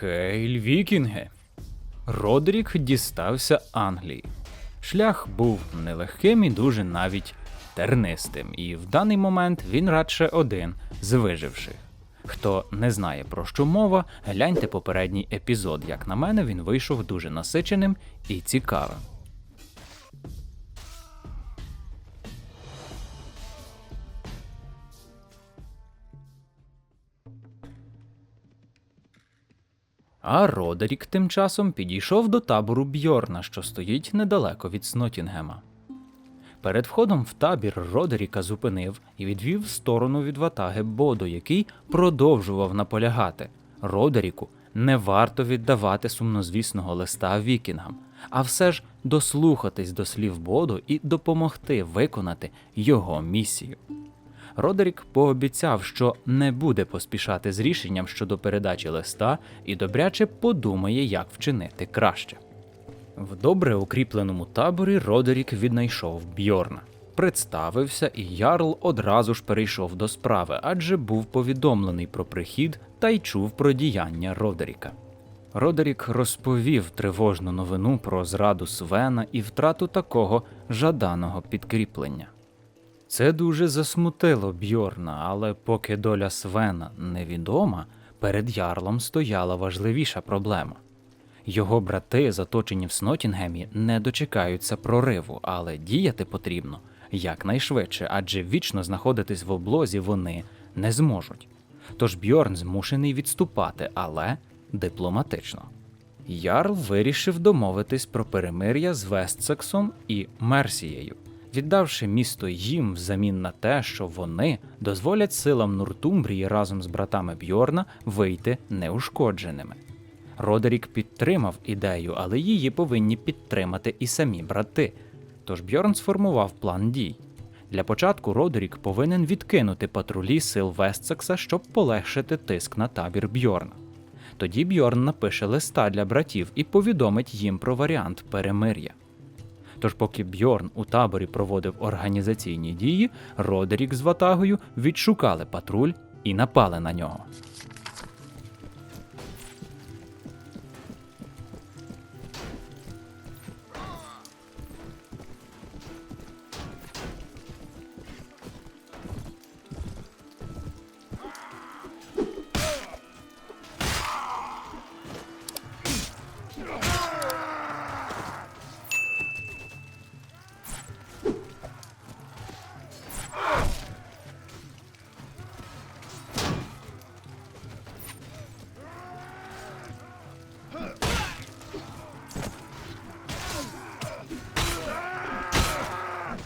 Хейль Вікінге. Родрік дістався Англії. Шлях був нелегким і дуже навіть тернистим, і в даний момент він радше один з виживших. Хто не знає про що мова, гляньте попередній епізод. Як на мене, він вийшов дуже насиченим і цікавим. А Родерік тим часом підійшов до табору Бьорна, що стоїть недалеко від Снотінгема. Перед входом в табір Родеріка зупинив і відвів сторону від ватаги Бодо, який продовжував наполягати. Родеріку не варто віддавати сумнозвісного листа вікінгам, а все ж дослухатись до слів Бодо і допомогти виконати його місію. Родерік пообіцяв, що не буде поспішати з рішенням щодо передачі листа і добряче подумає, як вчинити краще. В добре укріпленому таборі Родерік віднайшов Бьорна. Представився, і Ярл одразу ж перейшов до справи, адже був повідомлений про прихід та й чув про діяння Родеріка. Родерік розповів тривожну новину про зраду Свена і втрату такого жаданого підкріплення. Це дуже засмутило Бьорна, але поки доля Свена невідома, перед ярлом стояла важливіша проблема. Його брати, заточені в Снотінгемі, не дочекаються прориву, але діяти потрібно якнайшвидше, адже вічно знаходитись в облозі вони не зможуть. Тож Бьорн змушений відступати, але дипломатично. Ярл вирішив домовитись про перемир'я з Вестсексом і Мерсією, віддавши місто їм взамін на те, що вони дозволять силам Нуртумбрії разом з братами Бьорна вийти неушкодженими. Родерік підтримав ідею, але її повинні підтримати і самі брати. Тож Бьорн сформував план дій. Для початку Родерік повинен відкинути патрулі сил Вестсекса, щоб полегшити тиск на табір Бьорна. Тоді Бьорн напише листа для братів і повідомить їм про варіант перемир'я. Тож, поки Бьорн у таборі проводив організаційні дії, Родерік з ватагою відшукали патруль і напали на нього.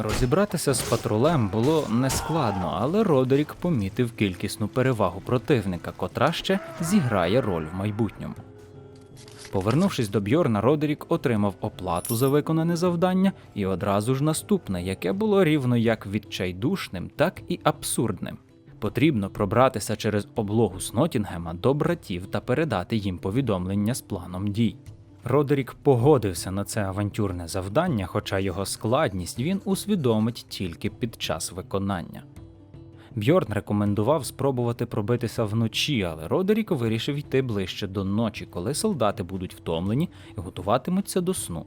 Розібратися з патрулем було нескладно, але Родерік помітив кількісну перевагу противника, котра ще зіграє роль в майбутньому. Повернувшись до Бьорна, Родерік отримав оплату за виконане завдання і одразу ж наступне, яке було рівно як відчайдушним, так і абсурдним. Потрібно пробратися через облогу Снотінгема до братів та передати їм повідомлення з планом дій. Родерік погодився на це авантюрне завдання, хоча його складність він усвідомить тільки під час виконання. Бьорн рекомендував спробувати пробитися вночі, але Родерік вирішив йти ближче до ночі, коли солдати будуть втомлені і готуватимуться до сну.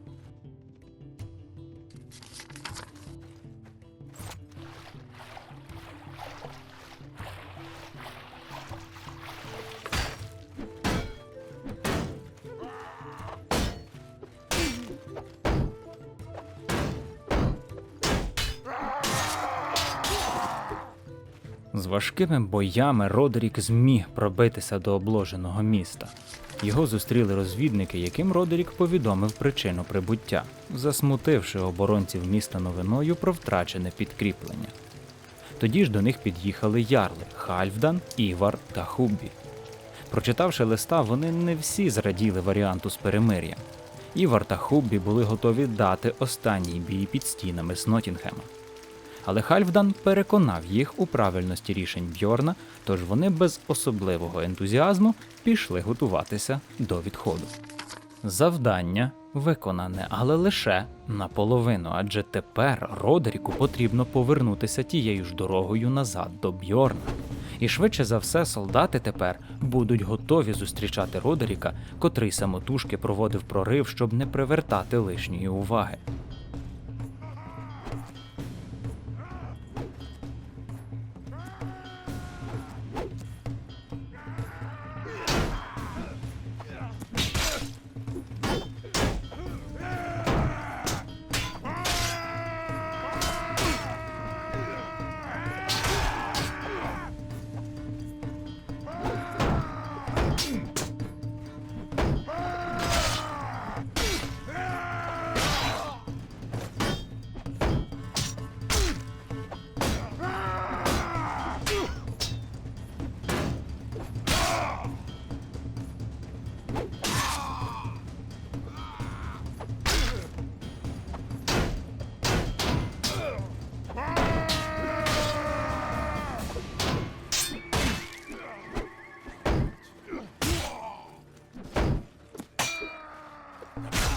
Важкими боями Родерік зміг пробитися до обложеного міста. Його зустріли розвідники, яким Родерік повідомив причину прибуття, засмутивши оборонців міста новиною про втрачене підкріплення. Тоді ж до них під'їхали ярли Хальфдан, Івар та Хуббі. Прочитавши листа, вони не всі зраділи варіанту з перемир'ям. Івар та Хуббі були готові дати останній бій під стінами Снотінгема. Але Хальфдан переконав їх у правильності рішень Бьорна, тож вони без особливого ентузіазму пішли готуватися до відходу. Завдання виконане, але лише наполовину, адже тепер Родеріку потрібно повернутися тією ж дорогою назад до Бьорна. І швидше за все солдати тепер будуть готові зустрічати Родеріка, котрий самотужки проводив прорив, щоб не привертати лишньої уваги.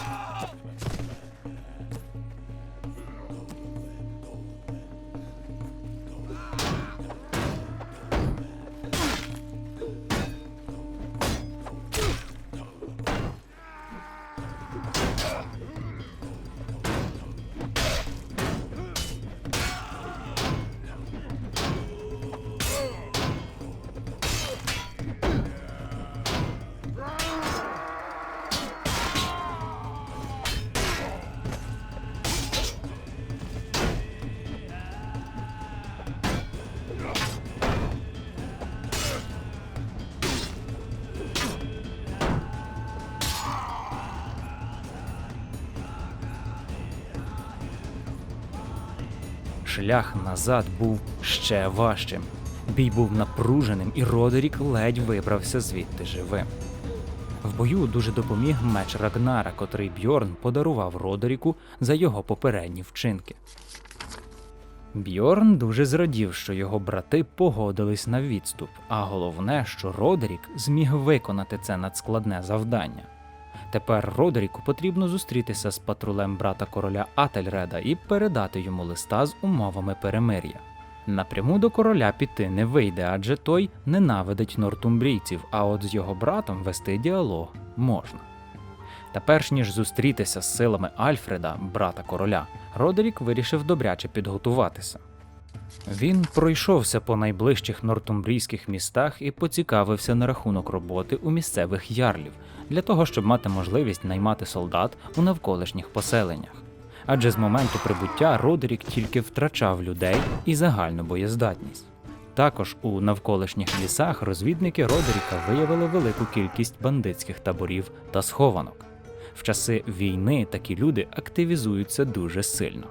Oh! Шлях назад був ще важчим. Бій був напруженим, і Родерік ледь вибрався звідти живим. В бою дуже допоміг меч Рагнара, котрий Бьорн подарував Родеріку за його попередні вчинки. Бьорн дуже зрадів, що його брати погодились на відступ, а головне, що Родерік зміг виконати це надскладне завдання. Тепер Родеріку потрібно зустрітися з патрулем брата короля Ательреда і передати йому листа з умовами перемир'я. Напряму до короля піти не вийде, адже той ненавидить нортумбрійців, а от з його братом вести діалог можна. Та перш ніж зустрітися з силами Альфреда, брата короля, Родерік вирішив добряче підготуватися. Він пройшовся по найближчих нортумбрійських містах і поцікавився на рахунок роботи у місцевих ярлів для того, щоб мати можливість наймати солдат у навколишніх поселеннях. Адже з моменту прибуття Родерік тільки втрачав людей і загальну боєздатність. Також у навколишніх лісах розвідники Родеріка виявили велику кількість бандитських таборів та схованок. В часи війни такі люди активізуються дуже сильно.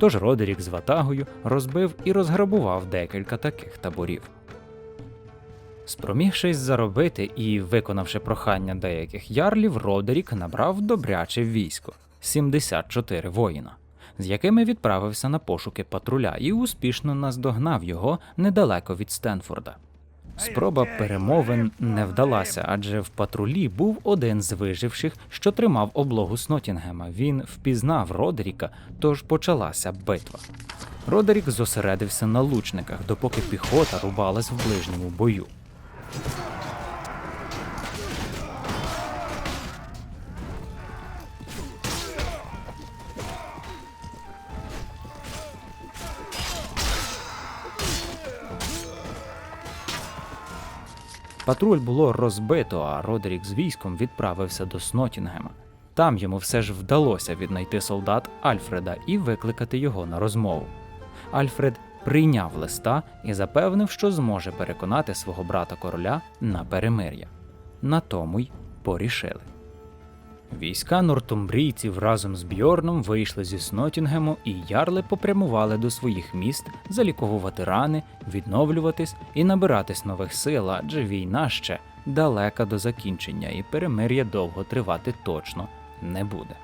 Тож Родерік з ватагою розбив і розграбував декілька таких таборів. Спромігшись заробити і виконавши прохання деяких ярлів, Родерік набрав добряче військо 74 воїна, з якими відправився на пошуки патруля і успішно наздогнав його недалеко від Стенфорда. Спроба перемовин не вдалася, адже в патрулі був один з виживших, що тримав облогу Снотінгема. Він впізнав Родеріка, тож почалася битва. Родерік зосередився на лучниках, допоки піхота рубалась в ближньому бою. Патруль було розбито, а Родерік з військом відправився до Снотінгема. Там йому все ж вдалося віднайти солдат Альфреда і викликати його на розмову. Альфред прийняв листа і запевнив, що зможе переконати свого брата короля на перемир'я. На тому й порішили. Війська нортумбрійців разом з Бьорном вийшли зі Снотінгему, і ярли попрямували до своїх міст заліковувати рани, відновлюватись і набиратись нових сил, адже війна ще далека до закінчення, і перемир'я довго тривати точно не буде.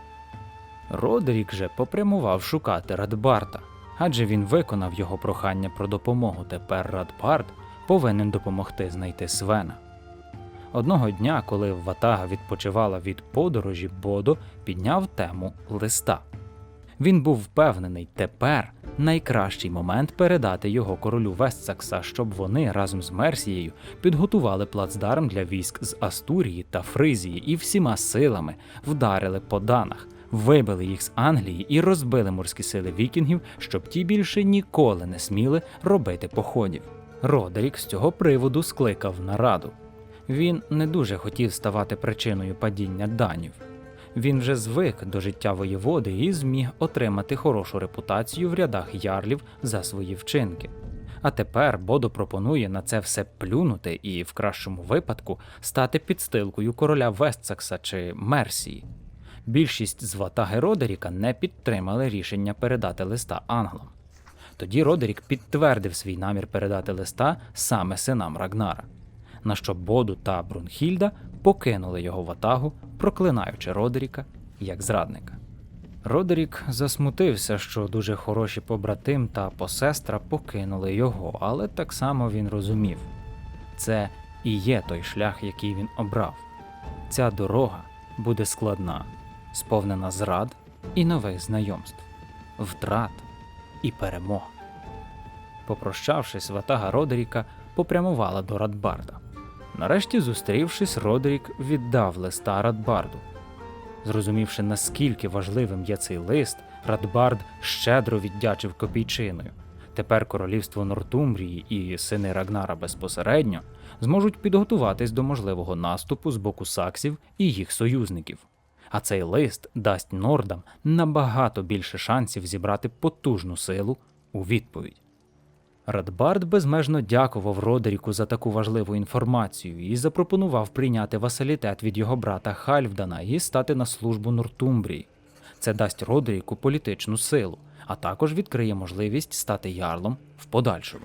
Родерік же попрямував шукати Радбарта, адже він виконав його прохання про допомогу. Тепер Радбарт повинен допомогти знайти Свена. Одного дня, коли Ватага відпочивала від подорожі, Бодо підняв тему листа. Він був впевнений, тепер найкращий момент передати його королю Вестсакса, щоб вони разом з Мерсією підготували плацдарм для військ з Астурії та Фризії і всіма силами вдарили по данах, вибили їх з Англії і розбили морські сили вікінгів, щоб ті більше ніколи не сміли робити походів. Родерік з цього приводу скликав нараду. Він не дуже хотів ставати причиною падіння данів. Він вже звик до життя воєводи і зміг отримати хорошу репутацію в рядах ярлів за свої вчинки. А тепер Бодо пропонує на це все плюнути і, в кращому випадку, стати підстилкою короля Вестсакса чи Мерсії. Більшість з ватаги Родеріка не підтримали рішення передати листа англам. Тоді Родерік підтвердив свій намір передати листа саме синам Рагнара, на що Боду та Брунхільда покинули його ватагу, проклинаючи Родеріка як зрадника. Родерік засмутився, що дуже хороші побратим та посестра покинули його, але так само він розумів це і є той шлях, який він обрав. Ця дорога буде складна, сповнена зрад і нових знайомств, втрат і перемог. Попрощавшись, ватага Родеріка попрямувала до Радбарда. Нарешті, зустрівшись, Родерік віддав листа Радбарду. Зрозумівши, наскільки важливим є цей лист, Радбард щедро віддячив копійчиною. Тепер королівство Нортумбрії і сини Рагнара безпосередньо зможуть підготуватись до можливого наступу з боку саксів і їх союзників. А цей лист дасть нордам набагато більше шансів зібрати потужну силу у відповідь. Радбард безмежно дякував Родеріку за таку важливу інформацію і запропонував прийняти васалітет від його брата Хальфдана і стати на службу Нортумбрії. Це дасть Родеріку політичну силу, а також відкриє можливість стати ярлом в подальшому.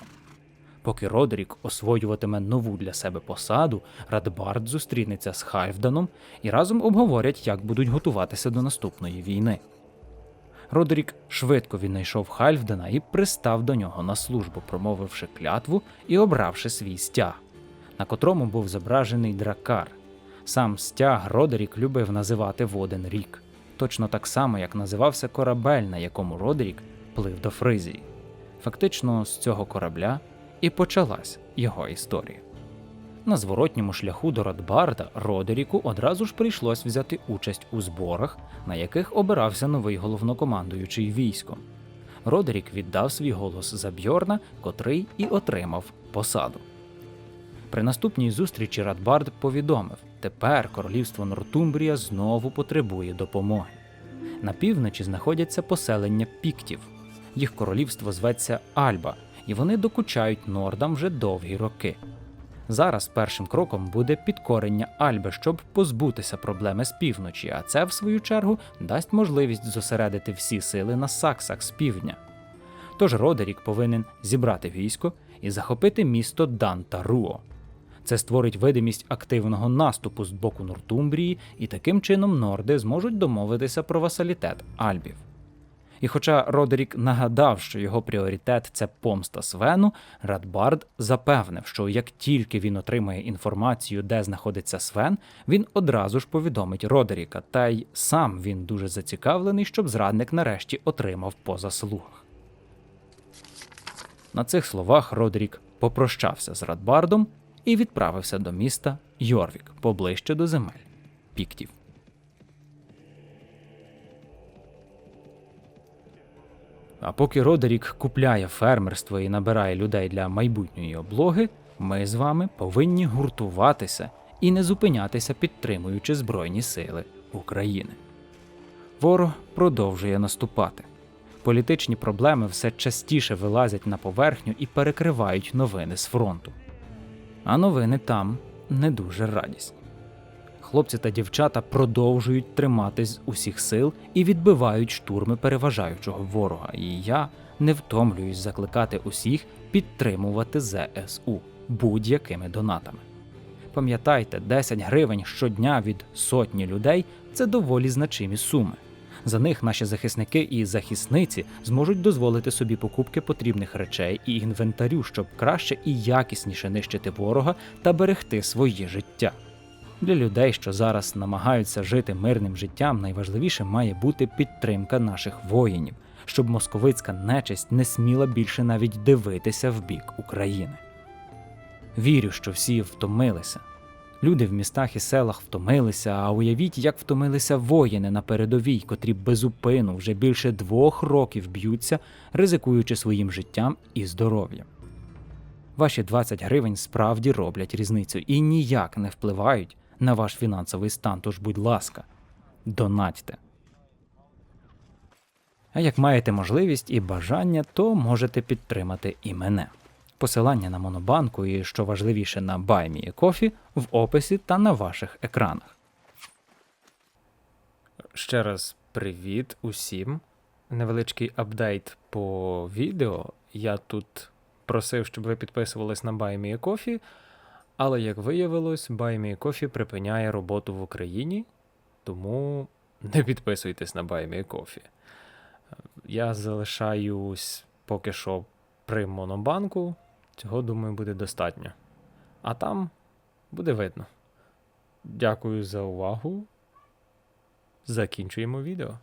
Поки Родерік освоюватиме нову для себе посаду, Радбард зустрінеться з Хальфданом і разом обговорять, як будуть готуватися до наступної війни. Родерік швидко віднайшов Хальфдена і пристав до нього на службу, промовивши клятву і обравши свій стяг, на котрому був зображений дракар. Сам стяг Родерік любив називати Воден Рік, точно так само, як називався корабель, на якому Родерік плив до Фризії. Фактично, з цього корабля і почалась його історія. На зворотньому шляху до Радбарда Родеріку одразу ж прийшлось взяти участь у зборах, на яких обирався новий головнокомандуючий військом. Родерік віддав свій голос за Бьорна, котрий і отримав посаду. При наступній зустрічі Радбард повідомив: тепер королівство Нортумбрія знову потребує допомоги. На півночі знаходяться поселення піктів. Їх королівство зветься Альба, і вони докучають нордам вже довгі роки. Зараз першим кроком буде підкорення Альби, щоб позбутися проблеми з півночі, а це, в свою чергу, дасть можливість зосередити всі сили на саксах з півдня. Тож Родерік повинен зібрати військо і захопити місто Дан та. Це створить видимість активного наступу з боку Нортумбрії, і таким чином норди зможуть домовитися про васалітет Альбів. І хоча Родерік нагадав, що його пріоритет це помста Свену, Радбард запевнив, що як тільки він отримає інформацію, де знаходиться Свен, він одразу ж повідомить Родеріка, та й сам він дуже зацікавлений, щоб зрадник нарешті отримав по заслугах. На цих словах Родерік попрощався з Радбардом і відправився до міста Йорвік поближче до земель піктів. А поки Родерік купляє фермерство і набирає людей для майбутньої облоги, ми з вами повинні гуртуватися і не зупинятися, підтримуючи Збройні сили України. Ворог продовжує наступати. Політичні проблеми все частіше вилазять на поверхню і перекривають новини з фронту. А новини там не дуже радісні. Хлопці та дівчата продовжують триматись усіх сил і відбивають штурми переважаючого ворога. І я не втомлююсь закликати усіх підтримувати ЗСУ будь-якими донатами. Пам'ятайте, 10 гривень щодня від сотні людей це доволі значимі суми. За них наші захисники і захисниці зможуть дозволити собі покупки потрібних речей і інвентарю, щоб краще і якісніше нищити ворога та берегти своє життя. Для людей, що зараз намагаються жити мирним життям, найважливіше має бути підтримка наших воїнів. щоб московицька нечисть не сміла більше навіть дивитися в бік України. Вірю, що всі втомилися. Люди в містах і селах втомилися, а уявіть, як втомилися воїни на передовій, котрі безупину вже більше двох років б'ються, ризикуючи своїм життям і здоров'ям. Ваші 20 гривень справді роблять різницю і ніяк не впливають на ваш фінансовий стан, тож, будь ласка, донатьте. А як маєте можливість і бажання, то можете підтримати і мене. Посилання на Монобанку і, що важливіше, на BuyMeACoffee в описі та на ваших екранах. Ще раз привіт усім. Невеличкий апдейт по відео. Я тут просив, щоб ви підписувались на BuyMeACoffee, але як виявилось, BuyMeACoffee припиняє роботу в Україні, тому не підписуйтесь на BuyMeACoffee. Я залишаюсь поки що при Монобанку. Цього, думаю, буде достатньо. А там буде видно. Дякую за увагу. Закінчуємо відео.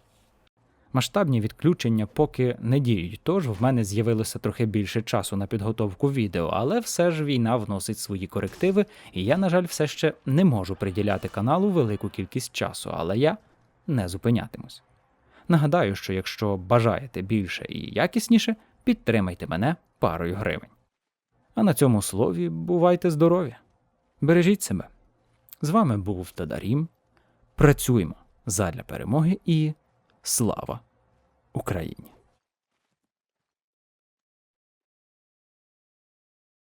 Масштабні відключення поки не діють, тож в мене з'явилося трохи більше часу на підготовку відео, але все ж війна вносить свої корективи, і я, на жаль, все ще не можу приділяти каналу велику кількість часу, але я не зупинятимусь. Нагадаю, що якщо бажаєте більше і якісніше, підтримайте мене парою гривень. А на цьому слові бувайте здорові. Бережіть себе. З вами був Тадарім. Працюємо задля перемоги і слава Україні!